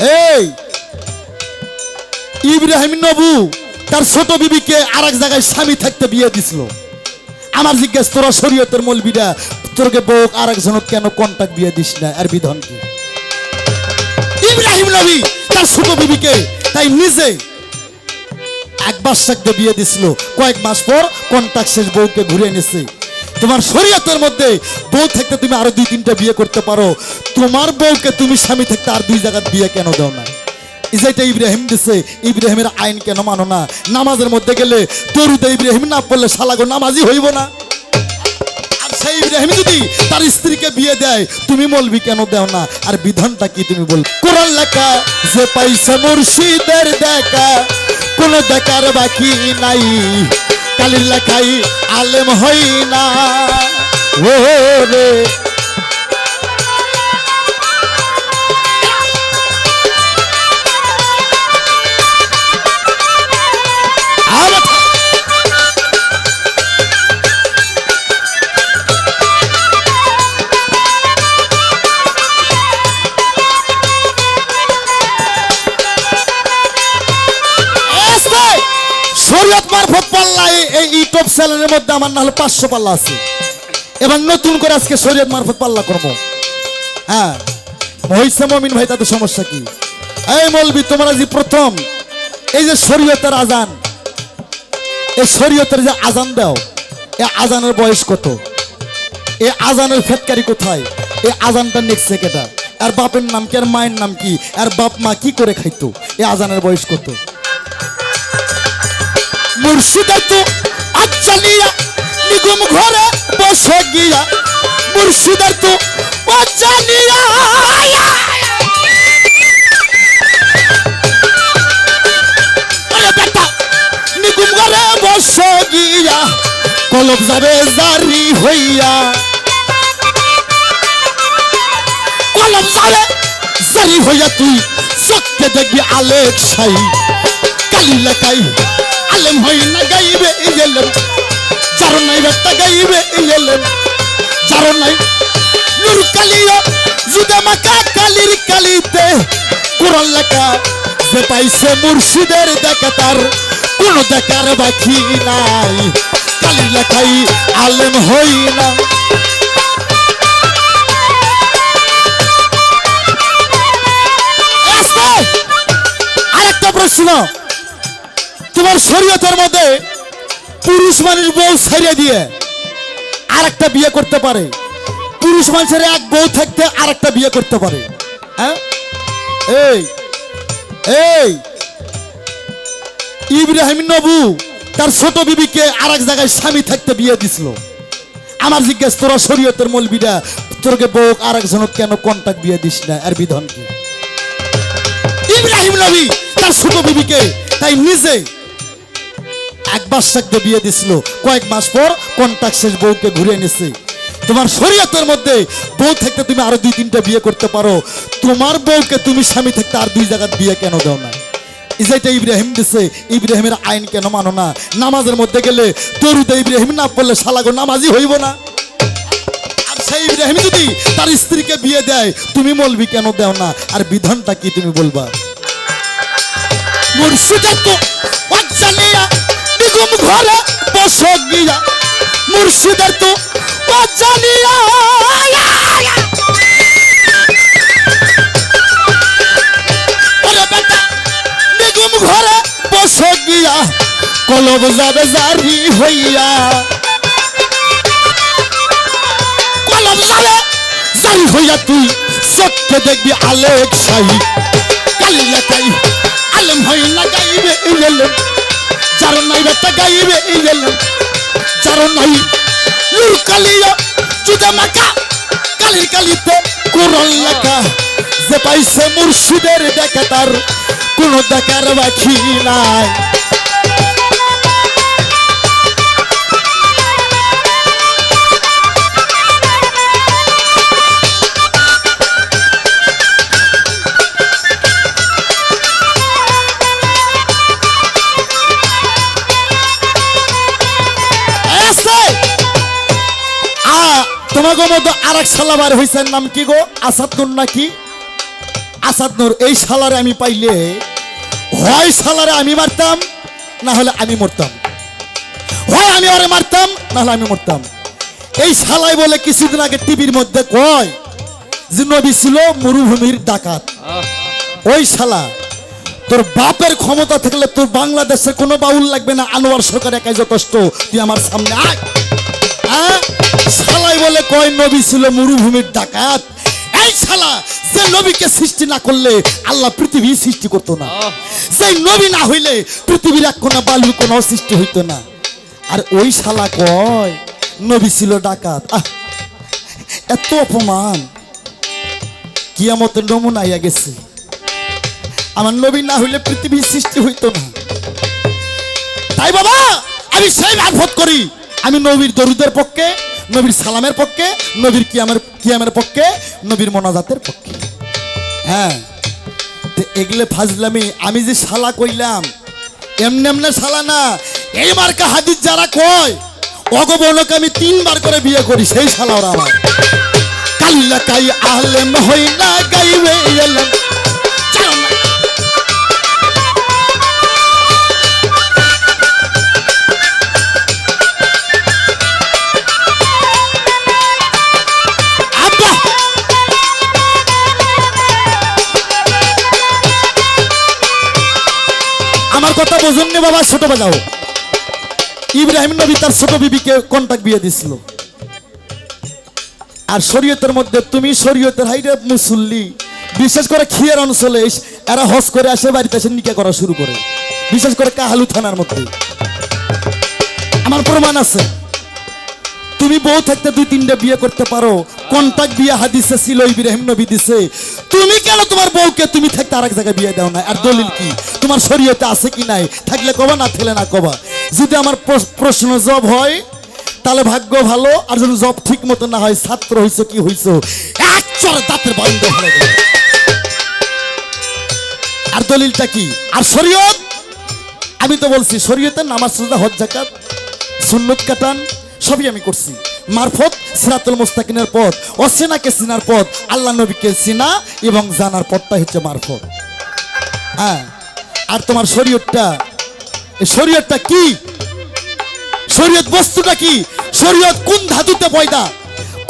এই, ইব্রাহিম নবু, তার ছোট বিবিকে আর এক জায়গায় স্বামী থাকতে বিয়ে দিছিল। আমার জিজ্ঞেস, তোরা শরীয়তের মলবিরা, তোরকে বউ আর একজনক কেন কন্টাক্ট বিয়ে দিস না? আর কি? ইব্রাহিম নবী, তার ছোট বিবিকে, তাই নিজে এক মাস থাকতে বিয়ে দিছিল। কয়েক মাস পর কন্টাক্ট শেষ বউকে ঘুরে এনেছে তোমার শরীয়তের মধ্যে বউ থাকতে তুমি আরও দুই তিনটা বিয়ে করতে পারো। তোমার বউকে তুমি স্বামী থাকতে আর দুই জায়গার বিয়ে কেন দাও না যেটা ইব্রাহিম দিছে, ইব্রাহিমের আইন কেন মানো না? নামাজের মধ্যে গেলে দরুদে ইব্রাহিম না পড়লে শালাগো নামাজই হইব না। আর সেই ইব্রাহিম যদি তার স্ত্রীকে বিয়ে দেয়, তুমি বলবি কেন দেও না? আর বিধানটা কি তুমি বল কোরআন লেখা, যে পাইছে মুর্শিদের দেখা, কোন দেখার বাকি নাই। কালির লেখাই আলেম হই না। ও রে চ্যানেলের মধ্যে আমার না হলে পাঁচশো পাল্লা আছে। এবার নতুন করে আজকে শরীয়ত মারফত পাল্লা করব। হ্যাঁ হইছে মমিন ভাই তাদের সমস্যা কি? এই মলবি, তোমরা যে প্রথম, এই যে শরীয়তের আজান এই শরীয়তের যে আজান দাও এই আজানের বয়স কত? এই আজানের ফেতকারি কোথায়? এই আজানটা নেক্সট কেটা আর বাপের নাম কি, আর মায়ের নাম কি, আর বাপ মা কি করে খাইতো? এই আজানের বয়স কত? মুর্শিদা তো আচ্ছালিয়া নিগম ঘরে বসে গিয়া মুর্শিদার তো আচ্ছালিয়া আরে ঘরে বসে গিয়া কলব যাবে জারি হইয়া। কলম যাবে জারি হইয়া তুই চককে দেখবি আলেক সাই। কালি লেখাই আলেম হই না গাইবে। এলেম যার নাই বেটা গাইবে এলেম যার নাই নুর কালিও জুদে মাকা কালির কালিতে কোরআন লেখা যে পাইছে মুর্শিদের দেখা তার কোন দেখার বাকি নাই কালি লেখাই আলেম হই না! আরেকটা প্রশ্ন তোমার শরীয়তের মধ্যে পুরুষ মানুষ বউ ছেড়ে দিয়ে আরেকটা বিয়ে করতে পারে। পুরুষ মানুষের এক বউ থাকতে আরেকটা বিয়ে করতে পারে। হ্যাঁ? এই এই, ইব্রাহিম নবু তার ছোট বিবিকে আর এক জায়গায় স্বামী থাকতে বিয়ে দিছিল। আমার জিজ্ঞেস, তোরা শরীয়তের মলবিরা, তোরকে বউ আর একজনক কেন কন্টাক্ট বিয়ে দিস না? আর বিধান কি? ইব্রাহিম নবী তার ছোট বিবিকে তাই নিজে মাস বিয়ে দিছিল। কয়েক মাস পর কন্টাক্ট শেষ বউকে ঘুরে এনেছে তোমার শরীয়তের মধ্যে বউ থাকতে তুমি আরও দুই, তিনটা বিয়ে করতে পারো। তোমার বউকে তুমি স্বামী থাকতে আর দুই জায়গার বিয়ে কেন দাও না? যেটা ইব্রাহিম দিছে, ইব্রাহিমের আইন কেন মানো না? নামাজের মধ্যে গেলে দরুদে ইব্রাহিম না পড়লে শালাগো নামাজই হইব না। আর সেই ইব্রাহিম যদি তার স্ত্রীকে বিয়ে দেয়, তুমি বলবি কেন দেও না? আর বিধানটা কি তুমি বলবা? মুর্শিদা তো বাচ্চালিয়া নিগম ঘরে বসে গিয়া মুর্শিদার তো নিগম ঘরে বসে গিয়া কলব যাবে জারি হইয়া। কলম যাবে জারি হইয়া তুই দেখবি আলেম হই না এলেম যার নাই, নূর কালিয়া, চুদে মাকা কালির কালিতে কোরআন লেখা। যে পাইছে মুর্শিদের দেখা তার, কোন দেখার বাকি নাই। আর সালাবার হয়েছে নাম কি গো? আসাদুন নাকি? আসাদ নূর, এই শালারে আমি পাইলে, হয় শালারে আমি মারতাম, না হলে আমি মরতাম। হয় আমি ওরে মারতাম, না হলে আমি মরতাম। এই শালাই বলে কিছুদিন আগে টিভির মধ্যে কয় যে নবী ছিল মরুভূমির ডাকাত। ওই শালা, তোর বাপের ক্ষমতা থাকলে তোর বাংলাদেশের কোনো বাউল লাগবে না, আনোয়ার সরকার একাই যথেষ্ট তুই আমার সামনে আয়। হ্যাঁ? শালাই বলে কয় নবী ছিল মরুভূমির ডাকাত? এই শালা যে নবীকে সৃষ্টি না করলে আল্লাহ পৃথিবী সৃষ্টি করতো না। যে নবী না হইলে পৃথিবীর এক কোনা বালু কোনো সৃষ্টি হইতো না। আর ওই শালা কয় নবী ছিল ডাকাত। আহ এত অপমান। কিয়ামতের নমুনা আইয়া গেছে। আমার নবী না হইলে পৃথিবীর সৃষ্টি হইতো না। তাই বাবা আমি সেই মারফত করি। আমি নবীর দরুদের পক্ষে নবীর সালামের পক্ষে, নবীর কিয়ামের কিয়ামের পক্ষে, নবীর মোনাজাতের পক্ষে। হ্যাঁ এগুলো ফাজলামি, আমি যে শালা কইলাম, এমনি এমনি শালা না, এই মার্কা হাদিস যারা কয় অগবর্ণকে আমি তিনবার করে বিয়ে করি, সেই শালা ওরা আমার। কাল্লা কাই আহলেম হই না গাইবে ছোট বাজাও। ইব্রাহিম নবী তার ছোট বিবিকে কন্টাক্ট বিয়ে দিছিল। আর শরীয়তের মধ্যে তুমি শরীয়তের হাইরে মুসল্লি, বিশেষ করে খিয়ার অঞ্চলে এরা হজ করে আসে, বাড়িতে এসে নিকা করা শুরু করে। বিশেষ করে কাহালু থানার মধ্যে। আমার প্রমাণ আছে। তুমি বউ থাকতে দুই তিনটা বিয়ে করতে পারো। কন্টাক্ট বিয়ে হাদিসে ছিল, ইব্রাহিম নবী দিছে। তুমি কেন তোমার বউকে থাকতে আরেক জায়গায় বিয়ে দাও না। আর দলিল কি? তোমার শরীয়তে আছে কি নাই? থাকলে কবা, না থাকলে না কবা। যদি আমার প্রশ্ন জব হয়, তাহলে ভাগ্য ভালো। আর যদি জব ঠিক মতো না হয়, ছাত্র হইছো কি হইছো? এক দাঁতের বন্ধ হয়ে যাবে আর দলিলটা কি? আর শরীয়ত? আমি তো বলছি শরীয়তের নামাজ সুজা হজ জাকাত সুন্নত কাটান। সবই আমি করছি। মারফত সিরাতুল মুস্তাকিনের পথ, অসেনাকে চিনার পথ, আল্লাহ নবীকে চিনা এবং জানার পথটা হচ্ছে মারফত। হ্যাঁ আর তোমার শরীয়তটা, এই শরীয়তটা কি? শরীয়ত বস্তুটা কি? শরীয়ত কোন ধাতুতে পয়দা?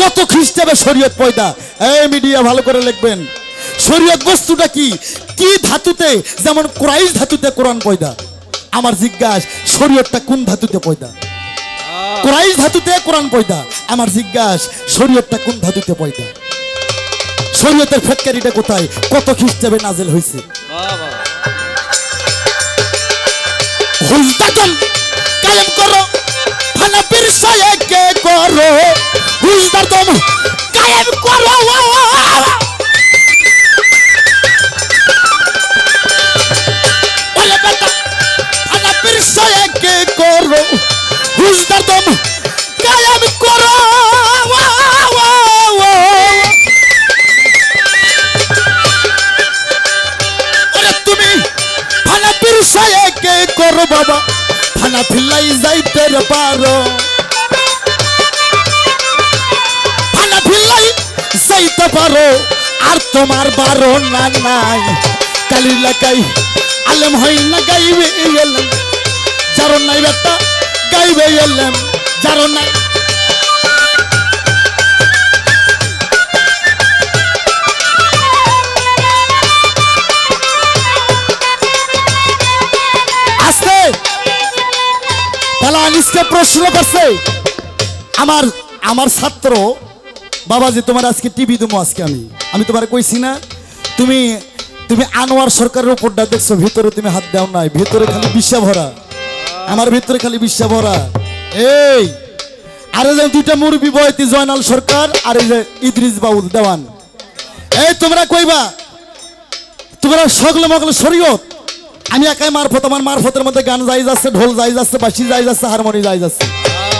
কত খ্রিস্টাবে শরীয়ত পয়দা? এই মিডিয়া ভালো করে লিখবেন। শরীয়ত বস্তুটা কি? কি ধাতুতে? যেমন ক্রাইশ ধাতুতে কোরআন পয়দা। আমার জিজ্ঞাস, শরীয়তটা কোন ধাতুতে পয়দা? ক্রাইশ ধাতুতে কোরআন পয়দা। আমার জিজ্ঞাস, শরীয়তটা কোন ধাতুতে পয়দা? শরীয়তের ফেটকারিটা কোথায়? কত খ্রিস্টাবে নাজেল হয়েছে? হুজদাতন কায়েম করো ফানাপির সায়েকে করো। হুজদাতন কে করো বাবা? থানা ফিল্লাই যাইতে পারো। থানা ফিল্লাই যাইতে পারো, আর তোমার বারো না নাই। কালি লাগাই, আলেম হই না গাইবে এলেম। যারো নাই বেটা, গাইবে এলেম। যারো নাই আনিসকে প্রশ্ন করছে। আমার আমার ছাত্র, বাবাজি, তোমার আজকে টিভি দেবো আজকে আমি। আমি তোমার কইছি না, তুমি তুমি আনোয়ার সরকারের উপরটা দেখছ, ভিতরে তুমি হাত দাও নাই, ভিতরে খালি বিশ্বা ভরা। আমার ভিতরে খালি বিশ্বা ভরা। এই, আরে যে দুইটা মুরবি বয়তি জয়নাল সরকার আর এই যে ইদ্রিস বাউল, দেওয়ান। এই, তোমরা কইবা, তোমরা সকলে মগলে শরীয়ত? আমি একাই মারফত, আমার মারফতের মধ্যে গান যাই যাচ্ছে, ঢোল যাই যাচ্ছে, বাঁশি যাই যাচ্ছে, হারমোনি যাই যাচ্ছে।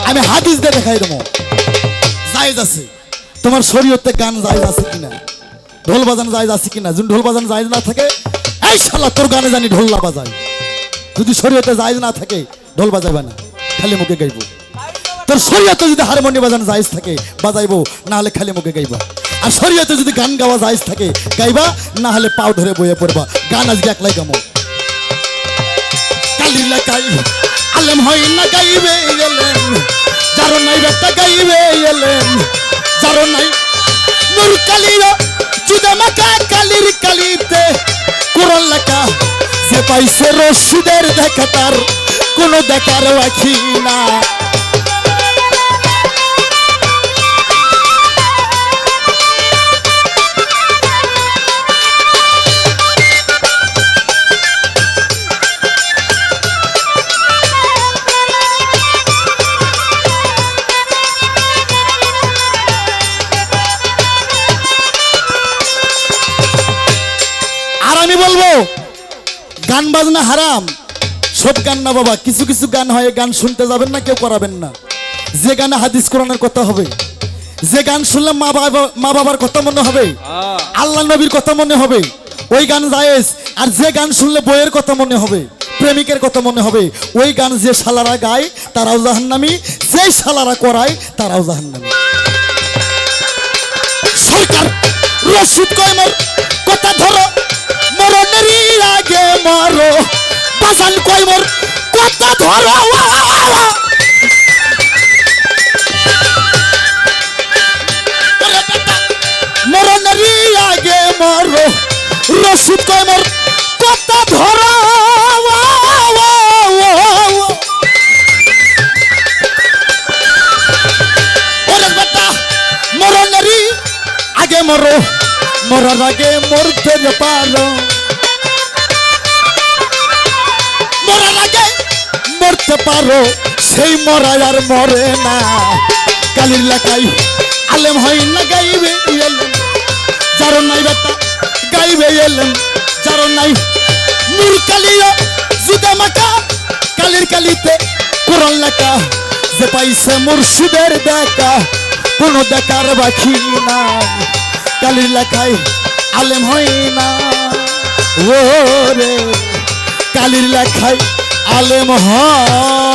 আমি হাদিস দিয়ে দেখাই দেবো। যাই যাচ্ছে। তোমার শরীয়তে গান যাই যাচ্ছে কিনা? ঢোল বাজান যাই যাচ্ছে কিনা? যদি ঢোল বাজান যাই না থাকে, এই শালা, তোর গানে জানি ঢোল না বাজাই যদি শরীয়তে যাই না থাকে, ঢোল বাজাইবে না। খালি মুখে গাইবো। তোর শরীয়তে যদি হারমোনি বাজান যাইজ থাকে, বাজাইবো না হলে খালি মুখে গাইবা। আর শরীয়তে যদি গান গাওয়া জায়েজ থাকে, গাইবা না হলে পাও ধরে বয়ে পড়বা। গান আজকে একলাই গামো। কালির লেখাই আলেম হয় না গাইবে এলেন যারো নাই বেটা গাইবে এলেন যারো নাই নূর কালির জুদা মাকা কালির কালিতে কোরআন লেখা। যে পাইছে রশিদের দেখা তার, কোনো দেখার রাখি না। বাজনা হারাম। সব গান না বাবা কিছু কিছু গান হয় গান শুনতে যাবেন না কেউ করাবেন না। যে গানে হাদিস কোরআনের কথা হবে যে গান শুনলে মা বাবা মা বাবার কথা মনে হবে আল্লাহ নবীর কথা মনে হবে ওই গান জায়েজ। আর যে গান শুনলে বইয়ের কথা মনে হবে প্রেমিকের কথা মনে হবে ওই গান যে শালারা গায় তারাও জাহান্নামি। যে শালারা করায় তারাও জাহান্নামি। সরকার রশিদ কয়মর কথা ধরো মরণেরই আগে মরণেরই আগে মরো রশিদ কয়মর কথা ধরো আগে মরো মরার আগে মরতে পারো মরার আগে মরতে পারো, সেই মরাই আর মরে না। কালির লেখাই আলেম হয় না, গাইবে এলেন যারো নাই বেটা, গাইবে এলেন যারো নাই নূর কালিয়া জুদা মাকা কালির কালিতে কোরআন লেখা, যে পাইছে মুর্শিদের দেখা, কোনো দেখার বাকি নাই। কালির লেখাই আলেম হয় না। ও রে কালির লেখাই আলেম হয়।